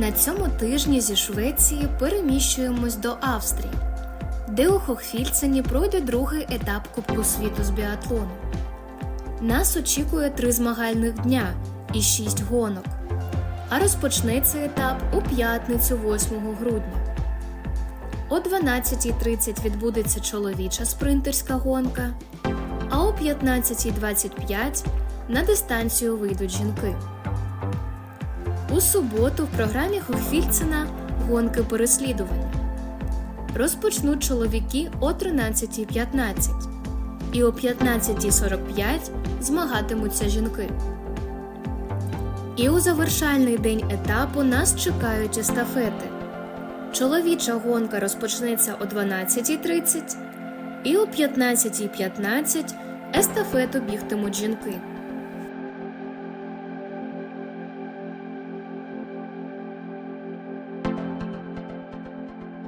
На цьому тижні зі Швеції переміщуємось до Австрії, де у Хохфільцені пройде другий етап Кубку світу з біатлону. Нас очікує три змагальних дня і шість гонок. А розпочнеться етап у п'ятницю 8 грудня. О 12.30 відбудеться чоловіча спринтерська гонка, а о 15.25 на дистанцію вийдуть жінки. У суботу в програмі Хохфільцена гонки переслідування. Розпочнуть чоловіки о 13.15 і о 15.45 змагатимуться жінки. І у завершальний день етапу нас чекають естафети. Чоловіча гонка розпочнеться о 12.30 і о 15.15 естафету бігтимуть жінки.